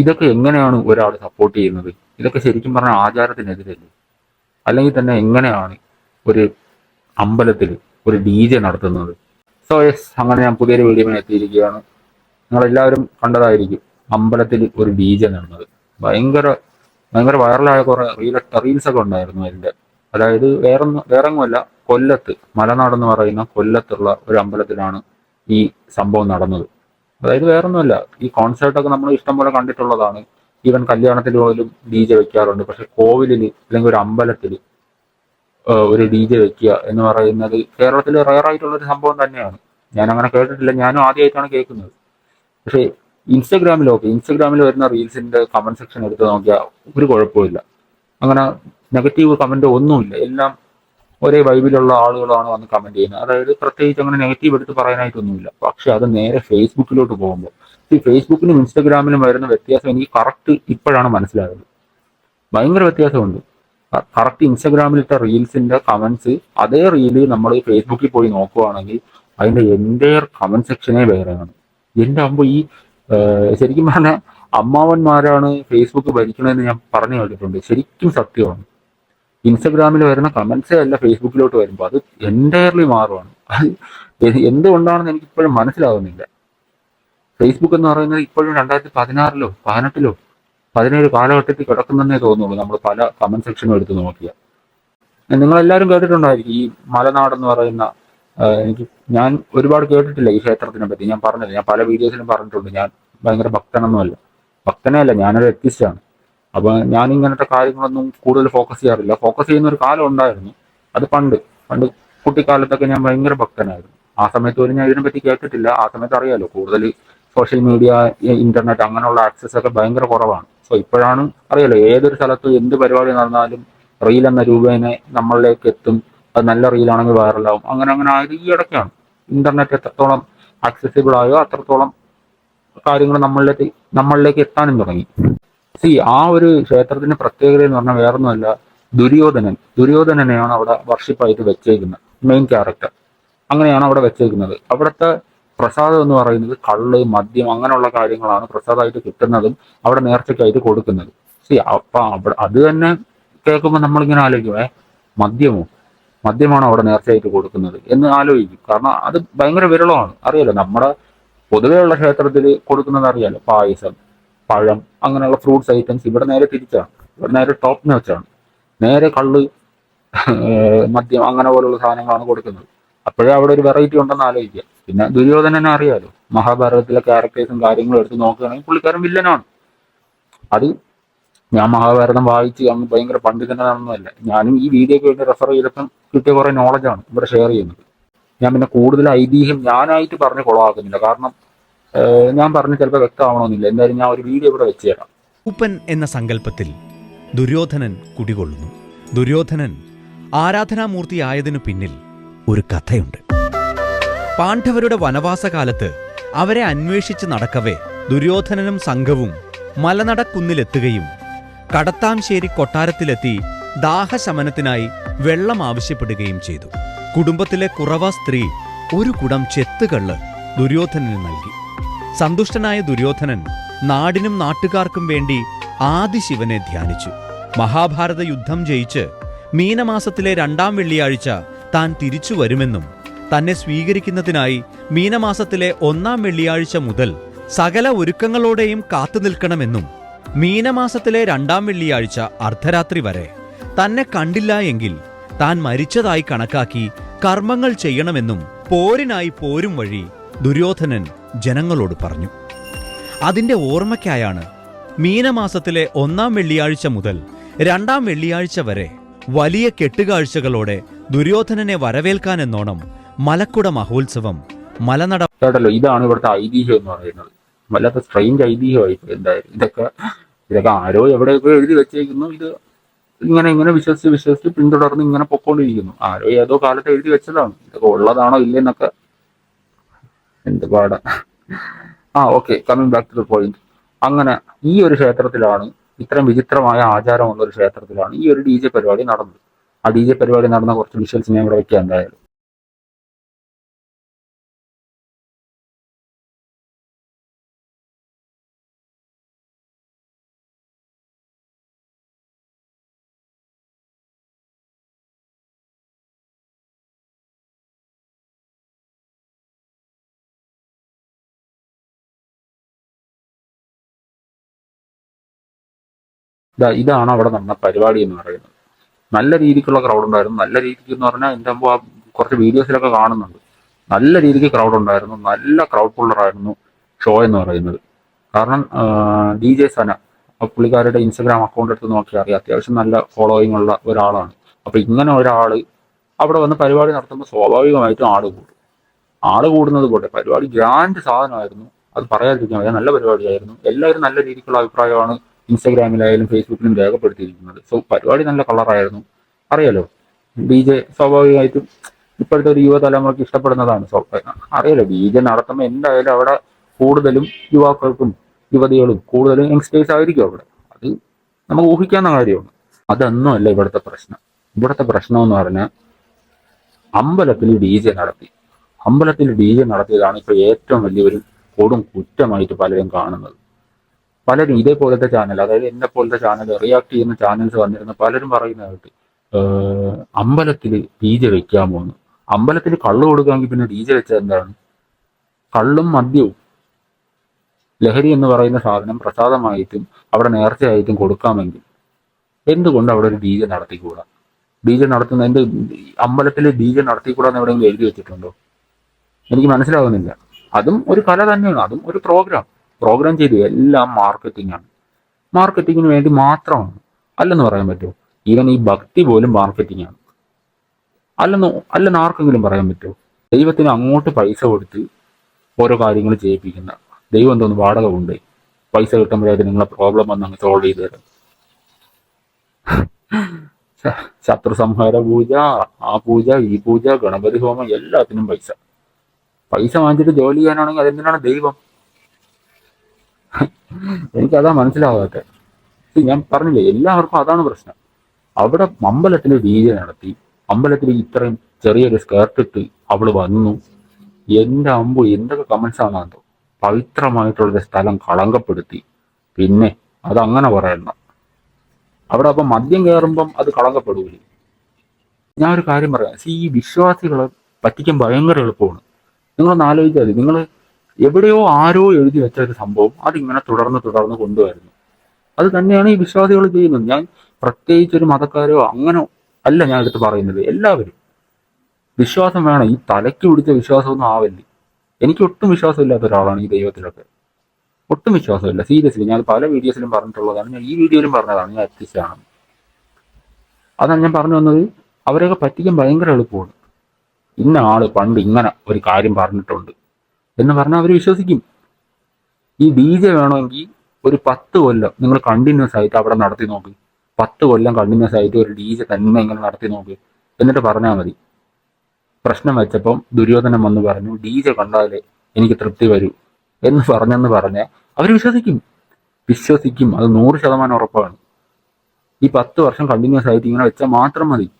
ഇതൊക്കെ എങ്ങനെയാണ് ഒരാൾ സപ്പോർട്ട് ചെയ്യുന്നത്? ഇതൊക്കെ ശരിക്കും പറഞ്ഞാൽ ആചാരത്തിനെതിരല്ലേ? അല്ലെങ്കിൽ തന്നെ എങ്ങനെയാണ് ഒരു അമ്പലത്തിൽ ഒരു ഡി ജെ നടത്തുന്നത്? സോ യെസ് അങ്ങനെ ഞാൻ പുതിയൊരു വീഡിയോ എത്തിയിരിക്കുകയാണ്. നിങ്ങളെല്ലാവരും കണ്ടതായിരിക്കും അമ്പലത്തിൽ ഒരു ഡി ജെ നടന്നത്. ഭയങ്കര ഭയങ്കര വൈറലായ കുറെ റീൽ റീൽസ് ഒക്കെ ഉണ്ടായിരുന്നു അതിന്റെ. അതായത് വേറൊന്നും വേറെങ്ങുമല്ല കൊല്ലത്ത് മലനാട് എന്ന് പറയുന്ന കൊല്ലത്തുള്ള ഒരു അമ്പലത്തിലാണ് ഈ സംഭവം നടന്നത്. അതായത് വേറൊന്നുമല്ല ഈ കോൺസേർട്ടൊക്കെ നമ്മൾ ഇഷ്ടം പോലെ കണ്ടിട്ടുള്ളതാണ്. ഈവൻ കല്യാണത്തിൽ പോലും ഡി ജെ വെക്കാറുണ്ട്. പക്ഷെ കോവിലിൽ അല്ലെങ്കിൽ ഒരു അമ്പലത്തിൽ ഒരു ഡി ജെ വെക്കുക എന്ന് പറയുന്നത് കേരളത്തിൽ റയർ ആയിട്ടുള്ള ഒരു സംഭവം തന്നെയാണ്. ഞാൻ അങ്ങനെ കേട്ടിട്ടില്ല. ഞാനും ആദ്യമായിട്ടാണ് കേൾക്കുന്നത്. പക്ഷേ ഇൻസ്റ്റഗ്രാമിലൊക്കെ ഇൻസ്റ്റഗ്രാമിൽ വരുന്ന റീൽസിന്റെ കമന്റ് സെക്ഷൻ എടുത്ത് നോക്കിയാൽ ഒരു കുഴപ്പമില്ല അങ്ങനെ നെഗറ്റീവ് കമന്റ് ഒന്നുമില്ല. എല്ലാം ഒരേ വൈബിലുള്ള ആളുകളാണ് വന്ന് കമന്റ് ചെയ്യുന്നത്. അതായത് പ്രത്യേകിച്ച് അങ്ങനെ നെഗറ്റീവ് എടുത്ത് പറയാനായിട്ടൊന്നുമില്ല. പക്ഷെ അത് നേരെ ഫേസ്ബുക്കിലോട്ട് പോകുമ്പോൾ. ഈ ഫേസ്ബുക്കിനും ഇൻസ്റ്റഗ്രാമിനും വരുന്ന വ്യത്യാസം എനിക്ക് കറക്റ്റ് ഇപ്പോഴാണ് മനസ്സിലായത് ഭയങ്കര വ്യത്യാസമുണ്ട്. കറക്റ്റ് ഇൻസ്റ്റഗ്രാമിലിട്ട റീൽസിന്റെ കമന്റ്സ് അതേ റീൽ നമ്മൾ ഫേസ്ബുക്കിൽ പോയി നോക്കുവാണെങ്കിൽ അതിന്റെ എന്റെ കമന്റ് സെക്ഷനേ വേറെയാണ് എന്റെ ആകുമ്പോൾ ഈ ശരിക്കും പറഞ്ഞാൽ അമ്മാവന്മാരാണ് ഫേസ്ബുക്ക് ഭരിക്കണമെന്ന് ഞാൻ പറഞ്ഞു കേട്ടിട്ടുണ്ട്. ശരിക്കും സത്യമാണ്. ഇൻസ്റ്റഗ്രാമിൽ വരുന്ന കമന്റ്സേ അല്ല ഫേസ്ബുക്കിലോട്ട് വരുമ്പോൾ അത് എന്റയർലി മാറുവാണ്. എന്തുകൊണ്ടാണെന്ന് എനിക്ക് ഇപ്പോഴും മനസ്സിലാവുന്നില്ല. ഫേസ്ബുക്ക് എന്ന് പറയുന്നത് ഇപ്പോഴും രണ്ടായിരത്തി പതിനാറിലോ പതിനെട്ടിലോ പതിനേഴ് കാലഘട്ടത്തിൽ കിടക്കുന്നെന്നേ തോന്നുള്ളൂ. നമ്മൾ പല കമന്റ് സെക്ഷനും എടുത്ത് നോക്കിയാൽ നിങ്ങളെല്ലാവരും കേട്ടിട്ടുണ്ടായിരിക്കും ഈ മലനാട് എന്ന് പറയുന്ന എനിക്ക് ഞാൻ ഒരുപാട് കേട്ടിട്ടില്ല ഈ ക്ഷേത്രത്തിനെ പറ്റി. ഞാൻ പറഞ്ഞില്ല. ഞാൻ പല വീഡിയോസിലും പറഞ്ഞിട്ടുണ്ട്. ഞാൻ ഭയങ്കര ഭക്തനൊന്നുമല്ല. ഭക്തനേ അല്ല ഞാനൊരു എത്തിസ്റ്റാണ് അപ്പൊ ഞാൻ ഇങ്ങനത്തെ കാര്യങ്ങളൊന്നും കൂടുതൽ ഫോക്കസ് ചെയ്യാറില്ല. ഫോക്കസ് ചെയ്യുന്ന ഒരു കാലം ഉണ്ടായിരുന്നു. അത് പണ്ട്. പണ്ട് കുട്ടിക്കാലത്തൊക്കെ ഞാൻ ഭയങ്കര ഭക്തനായിരുന്നു. ആ സമയത്ത് ഒരു ഞാൻ ഇതിനെപ്പറ്റി കേട്ടിട്ടില്ല. ആ സമയത്ത് അറിയാലോ കൂടുതൽ സോഷ്യൽ മീഡിയ ഇന്റർനെറ്റ് അങ്ങനെയുള്ള ആക്സസ് ഒക്കെ ഭയങ്കര കുറവാണ്. സോ ഇപ്പോഴാണ് അറിയാലോ ഏതൊരു സ്ഥലത്ത് എന്ത് പരിപാടി നടന്നാലും റീൽ എന്ന രൂപേനെ നമ്മളിലേക്ക് എത്തും. അത് നല്ല റീലാണെങ്കിൽ വൈറലാവും അങ്ങനെ അങ്ങനെ ആയത് ഈ ഇടയ്ക്കാണ്. ഇന്റർനെറ്റ് എത്രത്തോളം ആക്സസിബിൾ ആയോ അത്രത്തോളം കാര്യങ്ങൾ നമ്മളിലേക്ക് നമ്മളിലേക്ക് എത്താനും തുടങ്ങി. സി ആ ഒരു ക്ഷേത്രത്തിന്റെ പ്രത്യേകത എന്ന് പറഞ്ഞാൽ വേറൊന്നുമല്ല ദുര്യോധനൻ. ദുര്യോധനനെയാണ് അവിടെ വർഷിപ്പായിട്ട് വെച്ചേക്കുന്നത് മെയിൻ ക്യാരക്ടർ അങ്ങനെയാണ് അവിടെ വെച്ചേക്കുന്നത്. അവിടുത്തെ പ്രസാദം എന്ന് പറയുന്നത് കള്ള് മദ്യം അങ്ങനെയുള്ള കാര്യങ്ങളാണ് പ്രസാദമായിട്ട് കിട്ടുന്നതും അവിടെ നേർച്ചയ്ക്കായിട്ട് കൊടുക്കുന്നത്. സി അപ്പൊ അവിടെ അത് തന്നെ കേൾക്കുമ്പോൾ നമ്മളിങ്ങനെ ആലോചിക്കും ഏ മദ്യമോ? മദ്യമാണ് അവിടെ നേർച്ചയായിട്ട് കൊടുക്കുന്നത് എന്ന് ആലോചിക്കും. കാരണം അത് ഭയങ്കര വിരളമാണ്. അറിയാലോ നമ്മുടെ പൊതുവെയുള്ള ക്ഷേത്രത്തിൽ കൊടുക്കുന്നത് അറിയാലോ പായസം. പഴം അങ്ങനെയുള്ള ഫ്രൂട്ട്സ് ഐറ്റംസ് ഇവിടെ നേരെ തിരിച്ചാണ്. ഇവിടെ നേരെ ടോപ്പ് നോച്ചാണ്. നേരെ കള്ള് മദ്യം അങ്ങനെ പോലുള്ള സാധനങ്ങളാണ് കൊടുക്കുന്നത്. അപ്പോഴേ അവിടെ ഒരു വെറൈറ്റി ഉണ്ടെന്ന് ആലോചിക്കുക. പിന്നെ ദുര്യോധനനെ അറിയാലോ. മഹാഭാരതത്തിലെ ക്യാരക്ടേഴ്സും കാര്യങ്ങളും എടുത്ത് നോക്കുകയാണെങ്കിൽ പുള്ളിക്കാരൻ വില്ലനാണ് അത് ഞാൻ മഹാഭാരതം വായിച്ച് അങ്ങ് ഭയങ്കര പണ്ഡിതനാണെന്നല്ല. ഞാനും ഈ വീഡിയോക്ക് വേണ്ടി റെഫർ ചെയ്തപ്പം കിട്ടിയ കുറെ നോളജാണ് ഇവിടെ ഷെയർ ചെയ്യുന്നത്. ഞാൻ പിന്നെ കൂടുതൽ ഐതിഹ്യം ഞാനായിട്ട് പറഞ്ഞ് കൊളവാക്കുന്നില്ല. കാരണം ഞാൻ പറഞ്ഞു ചിലപ്പോൾ വ്യക്തമാവണമെന്നില്ല. എന്തായാലും ഞാൻ ഒരു വീഡിയോ ഇവിടെ വെച്ചേക്കാം. ഉപ്പൻ എന്ന സങ്കല്പത്തിൽ ദുര്യോധനൻ കുടികൊള്ളുന്നു. ദുര്യോധനൻ ആരാധനാമൂർത്തിയായതിനു പിന്നിൽ ഒരു കഥയുണ്ട്. പാണ്ഡവരുടെ വനവാസകാലത്ത് അവരെ അന്വേഷിച്ച് നടക്കവേ ദുര്യോധനനും സംഘവും മലനടക്കുന്നിലെത്തുകയും കടത്താംശേരി കൊട്ടാരത്തിലെത്തി ദാഹശമനത്തിനായി വെള്ളം ആവശ്യപ്പെടുകയും ചെയ്തു. കുടുംബത്തിലെ കുറവ സ്ത്രീ ഒരു കുടം ചെത്തുകള്ള് ദുര്യോധനന് നൽകി. സന്തുഷ്ടനായ ദുര്യോധനൻ നാടിനും നാട്ടുകാർക്കും വേണ്ടി ആദിശിവനെ ധ്യാനിച്ചു. മഹാഭാരത യുദ്ധം ജയിച്ച് മീനമാസത്തിലെ രണ്ടാം വെള്ളിയാഴ്ച താൻ തിരിച്ചു വരുമെന്നും തന്നെ സ്വീകരിക്കുന്നതിനായി മീനമാസത്തിലെ ഒന്നാം വെള്ളിയാഴ്ച മുതൽ സകല ഒരുക്കങ്ങളോടെയും കാത്തുനിൽക്കണമെന്നും മീനമാസത്തിലെ രണ്ടാം വെള്ളിയാഴ്ച അർദ്ധരാത്രി വരെ തന്നെ കണ്ടില്ല എങ്കിൽ താൻ മരിച്ചതായി കണക്കാക്കി കർമ്മങ്ങൾ ചെയ്യണമെന്നും പോരിനായി പോരും വഴി ദുര്യോധനൻ ജനങ്ങളോട് പറഞ്ഞു അതിന്റെ ഓർമ്മയ്ക്കായാണ് മീനമാസത്തിലെ ഒന്നാം വെള്ളിയാഴ്ച മുതൽ രണ്ടാം വെള്ളിയാഴ്ച വരെ വലിയ കെട്ടുകാഴ്ചകളോടെ ദുര്യോധനനെ വരവേൽക്കാൻ എന്നോണം മലക്കുട മഹോത്സവം മലനട ഇതാണ് ഇവിടുത്തെ ഐതിഹ്യം എന്ന് പറയുന്നത്. വല്ലാത്ത സ്ട്രെയിഞ്ച് ഐതിഹ്യമായി എന്തായാലും. ഇതൊക്കെ ഇതൊക്കെ ആരോ എവിടെയൊക്കെ എഴുതി വെച്ചേക്കുന്നു. ഇത് ഇങ്ങനെ ഇങ്ങനെ വിശ്വസിച്ച് വിശ്വസിച്ച് പിന്തുടർന്ന് ഇങ്ങനെ പൊക്കോണ്ടിരിക്കുന്നു. ആരോ ഏതോ കാലത്ത് എഴുതി വെച്ചതാണ്. ഇതൊക്കെ ഉള്ളതാണോ ഇല്ലെന്നൊക്കെ എന്ത് പാട. ആ okay coming back to the point അങ്ങനെ ഈ ഒരു ക്ഷേത്രത്തിലാണ് ഇത്രയും വിചിത്രമായ ആചാരമുള്ള ഒരു ക്ഷേത്രത്തിലാണ് ഈ ഒരു ഡി ജെ പരിപാടി നടന്നത്. ആ ഡി ജെ പരിപാടി നടന്ന കുറച്ച് വിഷ്വൽസ് ഞാൻ ഇവിടെ വെക്കാം എന്തായാലും. ഇതാ ഇതാണ് അവിടെ നടന്ന പരിപാടി എന്ന് പറയുന്നത്. നല്ല രീതിക്കുള്ള ക്രൗഡ് ഉണ്ടായിരുന്നു. നല്ല രീതിക്ക് എന്ന് പറഞ്ഞാൽ എന്റെ മുമ്പ് ആ കുറച്ച് വീഡിയോസിലൊക്കെ കാണുന്നുണ്ട്. നല്ല രീതിക്ക് ക്രൗഡ് ഉണ്ടായിരുന്നു. നല്ല ക്രൗഡ് പുള്ളറായിരുന്നു ഷോ എന്ന് പറയുന്നത്. കാരണം ഡി ജെ സന പുള്ളിക്കാരുടെ ഇൻസ്റ്റഗ്രാം അക്കൗണ്ട് എടുത്ത് നോക്കിയാൽ അറിയാം. അത്യാവശ്യം നല്ല ഫോളോയിങ് ഉള്ള ഒരാളാണ്. അപ്പോൾ ഇങ്ങനെ ഒരാൾ അവിടെ വന്ന് പരിപാടി നടത്തുമ്പോൾ സ്വാഭാവികമായിട്ടും ആൾ കൂടും. ആൾ കൂടുന്നത് പോട്ടെ. പരിപാടി ഗ്രാൻഡ് സാധനമായിരുന്നു. അത് പറയാതിരിക്കാൻ വയ്യ. നല്ല പരിപാടിയായിരുന്നു. എല്ലാവരും നല്ല രീതിക്കുള്ള അഭിപ്രായമാണ് ഇൻസ്റ്റാഗ്രാമിലായാലും ഫേസ്ബുക്കിലും രേഖപ്പെടുത്തിയിരിക്കുന്നത്. സോ പരിപാടി നല്ല കളറായിരുന്നു. അറിയാലോ? ബി ജെ സ്വാഭാവികമായിട്ടും ഇപ്പോഴത്തെ ഒരു യുവതലമുറയ്ക്ക് ഇഷ്ടപ്പെടുന്നതാണ്. അറിയാലോ? ബി ജെ നടത്തുമ്പോൾ എന്തായാലും അവിടെ കൂടുതലും യുവാക്കൾക്കും യുവതികളും കൂടുതലും യങ്സ്റ്റേഴ്സ് ആയിരിക്കും അവിടെ. അത് നമുക്ക് ഊഹിക്കാവുന്ന കാര്യമാണ്. അതൊന്നും അല്ല ഇവിടുത്തെ പ്രശ്നം. ഇവിടുത്തെ പ്രശ്നം എന്ന് പറഞ്ഞാൽ അമ്പലത്തിൽ ഡി ജെ നടത്തി. അമ്പലത്തിൽ ഡി ജെ നടത്തിയതാണ് ഇപ്പൊ ഏറ്റവും വലിയൊരു കൊടും കുറ്റമായിട്ട് പലരും കാണുന്നത്. പലരും ഇതേപോലത്തെ ചാനൽ അതായത് എന്നെ പോലത്തെ ചാനൽ റിയാക്ട് ചെയ്യുന്ന ചാനൽസ് വന്നിരുന്ന പലരും പറയുന്നതായിട്ട് അമ്പലത്തിൽ ഡി ജെ വെക്കാമോ എന്ന് അമ്പലത്തിൽ കള്ള് കൊടുക്കാമെങ്കിൽ പിന്നെ ഡി ജെ വെച്ചാൽ എന്താണ്? കള്ളും മദ്യവും. ലഹരി എന്ന് പറയുന്ന സാധനം പ്രസാദമായിട്ടും അവിടെ നേർച്ചയായിട്ടും കൊടുക്കാമെങ്കിൽ എന്തുകൊണ്ട് അവിടെ ഒരു ഡി ജെ നടത്തിക്കൂടാ? ഡി ജെ നടത്തുന്ന എന്ത് അമ്പലത്തിൽ ഡി ജെ നടത്തിക്കൂടാന്ന് എവിടെയെങ്കിലും എഴുതി വെച്ചിട്ടുണ്ടോ? എനിക്ക് മനസ്സിലാകുന്നില്ല അതും ഒരു കല തന്നെയാണ് അതും ഒരു പ്രോഗ്രാം പ്രോഗ്രാം ചെയ്ത് എല്ലാം മാർക്കറ്റിംഗ് ആണ്. മാർക്കറ്റിങ്ങിന് വേണ്ടി മാത്രമാണ്. അല്ലെന്ന് പറയാൻ പറ്റുമോ? ഈവൻ ഈ ഭക്തി പോലും മാർക്കറ്റിംഗ് ആണ്. അല്ലെന്ന് അല്ലെന്ന് ആർക്കെങ്കിലും പറയാൻ പറ്റുമോ? ദൈവത്തിന് അങ്ങോട്ട് പൈസ കൊടുത്ത് ഓരോ കാര്യങ്ങൾ ചെയ്യിപ്പിക്കുന്ന ദൈവം എന്തോന്ന് വാടക ഉണ്ട് പൈസ കിട്ടുമ്പോഴേ നിങ്ങളെ പ്രോബ്ലം വന്ന് അങ്ങ് സോൾവ് ചെയ്ത് തരാം. ശത്രു സംഹാര പൂജ ആ പൂജ ഈ പൂജ ഗണപതി ഹോമം എല്ലാത്തിനും പൈസ. പൈസ വാങ്ങിച്ചിട്ട് ജോലി ചെയ്യാനാണെങ്കിൽ അതെന്തിനാണ് ദൈവം? എനിക്കതാ മനസ്സിലാവാത്തെ ഞാൻ പറഞ്ഞില്ലേ എല്ലാവർക്കും അതാണ് പ്രശ്നം. അവിടെ അമ്പലത്തിൽ ഡി ജെ നടത്തി അമ്പലത്തിൽ ഇത്രയും ചെറിയൊരു സ്കേർട്ട് ഇട്ട് അവൾ വന്നു. എന്റെ അമ്പു എന്തൊക്കെ കമന്റ്സ് ആണെന്നോ പവിത്രമായിട്ടുള്ള സ്ഥലം കളങ്കപ്പെടുത്തി. പിന്നെ അതങ്ങനെ പറയണം. അവിടെ അപ്പം മദ്യം കയറുമ്പം അത് കളങ്കപ്പെടൂലേ? ഞാൻ ഒരു കാര്യം പറയാം. ഈ വിശ്വാസികളെ പറ്റിക്കാൻ ഭയങ്കര എളുപ്പമാണ്. നിങ്ങളൊന്ന് ആലോചിച്ചാൽ നിങ്ങൾ എവിടെയോ ആരോ എഴുതി വെച്ച ഒരു സംഭവം അതിങ്ങനെ തുടർന്ന് തുടർന്ന് കൊണ്ടുവരുന്നു. അത് തന്നെയാണ് ഈ വിശ്വാസികൾ ചെയ്യുന്നത്. ഞാൻ പ്രത്യേകിച്ച് ഒരു മതക്കാരോ അങ്ങനെ അല്ല ഞാൻ എടുത്ത് പറയുന്നത്. എല്ലാവരും വിശ്വാസം വേണം. ഈ തലയ്ക്ക് പിടിച്ച വിശ്വാസമൊന്നും ആവല്ലേ. എനിക്ക് ഒട്ടും വിശ്വാസമില്ലാത്ത ഒരാളാണ് ഈ ദൈവത്തിലൊക്കെ. ഒട്ടും വിശ്വാസമില്ല. സീരിയസ്ലി ഞാൻ പല വീഡിയോസിലും പറഞ്ഞിട്ടുള്ളതാണ്. ഞാൻ ഈ വീഡിയോയിലും പറഞ്ഞതാണ്. ഞാൻ എത്തിച്ചാണ് അതാണ് ഞാൻ പറഞ്ഞു വന്നത്. അവരെയൊക്കെ പറ്റിക്കാൻ ഭയങ്കര എളുപ്പമാണ്. ഇന്ന ആൾ പണ്ട് ഇങ്ങനെ ഒരു കാര്യം പറഞ്ഞിട്ടുണ്ട്. എന്ന് പറഞ്ഞാൽ അവർ വിശ്വസിക്കും. ഈ ഡി ജെ വേണമെങ്കിൽ ഒരു പത്ത് കൊല്ലം നിങ്ങൾ കണ്ടിന്യൂസ് ആയിട്ട് അവിടെ നടത്തി നോക്ക്. പത്ത് കൊല്ലം കണ്ടിന്യൂസ് ആയിട്ട് ഒരു ഡി ജെ തന്നെ ഇങ്ങനെ നടത്തി നോക്ക്. എന്നിട്ട് പറഞ്ഞാൽ മതി. പ്രശ്നം വെച്ചപ്പം ദുര്യോധനം വന്ന് പറഞ്ഞു ഡി ജെ കണ്ടാലേ എനിക്ക് തൃപ്തി വരൂ. എന്ന് പറഞ്ഞെന്ന് പറഞ്ഞാൽ അവർ വിശ്വസിക്കും. വിശ്വസിക്കും. അത് നൂറ് ശതമാനം ഉറപ്പാണ്. ഈ പത്ത് വർഷം കണ്ടിന്യൂസ് ആയിട്ട് ഇങ്ങനെ വെച്ചാൽ മാത്രം മതി.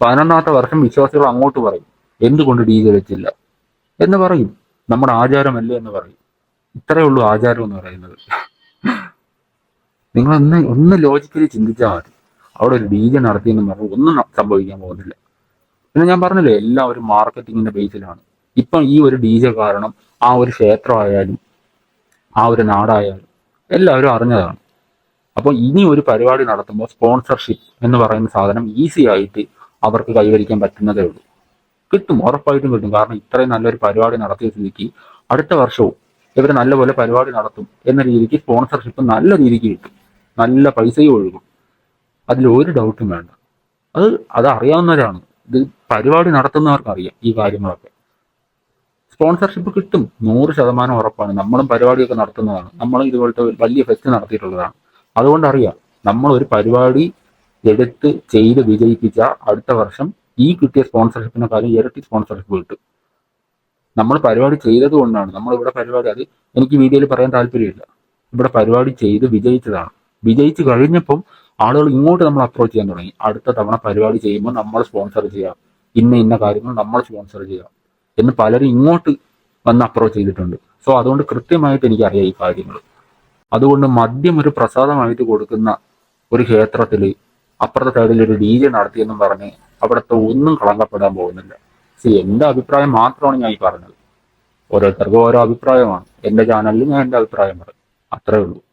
പതിനൊന്നാമത്തെ വർഷം വിശ്വാസികൾ അങ്ങോട്ട് പറയും എന്തുകൊണ്ട് ഡി ജെ വെച്ചില്ല? എന്ന് പറയും. നമ്മുടെ ആചാരമല്ല എന്ന് പറയും. ഇത്രയേ ഉള്ളൂ ആചാരം എന്ന് പറയുന്നത്. നിങ്ങൾ ഒന്ന് ഒന്ന് ലോജിക്കലി ചിന്തിച്ചാൽ മതി. അവിടെ ഒരു ഡി ജെ നടത്തിയെന്ന് പറഞ്ഞാൽ ഒന്നും സംഭവിക്കാൻ പോകുന്നില്ല. പിന്നെ ഞാൻ പറഞ്ഞില്ലേ എല്ലാം ഒരു മാർക്കറ്റിങ്ങിന്റെ ബേസിലാണ് ഇപ്പം ഈ ഒരു ഡി ജെ കാരണം ആ ഒരു ക്ഷേത്രമായാലും ആ ഒരു നാടായാലും എല്ലാവരും അറിഞ്ഞതാണ്. അപ്പോൾ ഇനി ഒരു പരിപാടി നടത്തുമ്പോൾ സ്പോൺസർഷിപ്പ് എന്ന് പറയുന്ന സാധനം ഈസി ആയിട്ട് അവർക്ക് കൈവരിക്കാൻ പറ്റുന്നതേ ഉള്ളൂ. കിട്ടും ഉറപ്പായിട്ടും കിട്ടും. കാരണം ഇത്രയും നല്ലൊരു പരിപാടി നടത്തിയ സ്ഥിതിക്ക് അടുത്ത വർഷവും ഇവർ നല്ലപോലെ പരിപാടി നടത്തും എന്ന രീതിക്ക് സ്പോൺസർഷിപ്പ് നല്ല രീതിക്ക് കിട്ടും. നല്ല പൈസയും ഒഴുകും. അതിൽ ഒരു ഡൗട്ടും വേണ്ട. അത് അത് അറിയാവുന്നവരാണ്. ഇത് പരിപാടി നടത്തുന്നവർക്ക് അറിയാം ഈ കാര്യങ്ങളൊക്കെ. സ്പോൺസർഷിപ്പ് കിട്ടും. നൂറ് ശതമാനം ഉറപ്പാണ്. നമ്മളും പരിപാടിയൊക്കെ നടത്തുന്നതാണ്. നമ്മളും ഇതുപോലത്തെ വലിയ ഫെസ്റ്റ് നടത്തിയിട്ടുള്ളതാണ്. അതുകൊണ്ട് അറിയാം നമ്മൾ ഒരു പരിപാടി എടുത്ത് ചെയ്ത് വിജയിപ്പിച്ച അടുത്ത വർഷം ഈ കിട്ടിയ സ്പോൺസർഷിപ്പിനെക്കാളും ഇരട്ടി സ്പോൺസർഷിപ്പ് കിട്ടും. നമ്മൾ പരിപാടി ചെയ്തത് കൊണ്ടാണ്. നമ്മളിവിടെ പരിപാടി അത് എനിക്ക് വീഡിയോയിൽ പറയാൻ താല്പര്യമില്ല. ഇവിടെ പരിപാടി ചെയ്ത് വിജയിച്ചതാണ്. വിജയിച്ച് കഴിഞ്ഞപ്പം ആളുകൾ ഇങ്ങോട്ട് നമ്മൾ അപ്രോച്ച് ചെയ്യാൻ തുടങ്ങി. അടുത്ത തവണ പരിപാടി ചെയ്യുമ്പോൾ നമ്മൾ സ്പോൺസർ ചെയ്യാം. ഇന്ന ഇന്ന കാര്യങ്ങൾ നമ്മൾ സ്പോൺസർ ചെയ്യാം എന്ന് പലരും ഇങ്ങോട്ട് വന്ന് അപ്രോച്ച് ചെയ്തിട്ടുണ്ട്. സോ അതുകൊണ്ട് കൃത്യമായിട്ട് എനിക്കറിയാം ഈ കാര്യങ്ങൾ. അതുകൊണ്ട് മദ്യം ഒരു പ്രസാദമായിട്ട് കൊടുക്കുന്ന ഒരു ക്ഷേത്രത്തിൽ അപ്പുറത്തെ സൈഡിൽ ഒരു ഡി ജെ നടത്തിയെന്നും പറഞ്ഞ് അവിടുത്തെ ഒന്നും കളങ്കപ്പെടാൻ പോകുന്നില്ല. സി എന്റെ അഭിപ്രായം മാത്രമാണ് ഞാൻ ഈ പറഞ്ഞത്. ഓരോരുത്തർക്കും ഓരോ അഭിപ്രായമാണ്. എന്റെ ചാനലിൽ ഞാൻ എന്റെ അഭിപ്രായം പറയും. അത്രേ ഉള്ളൂ.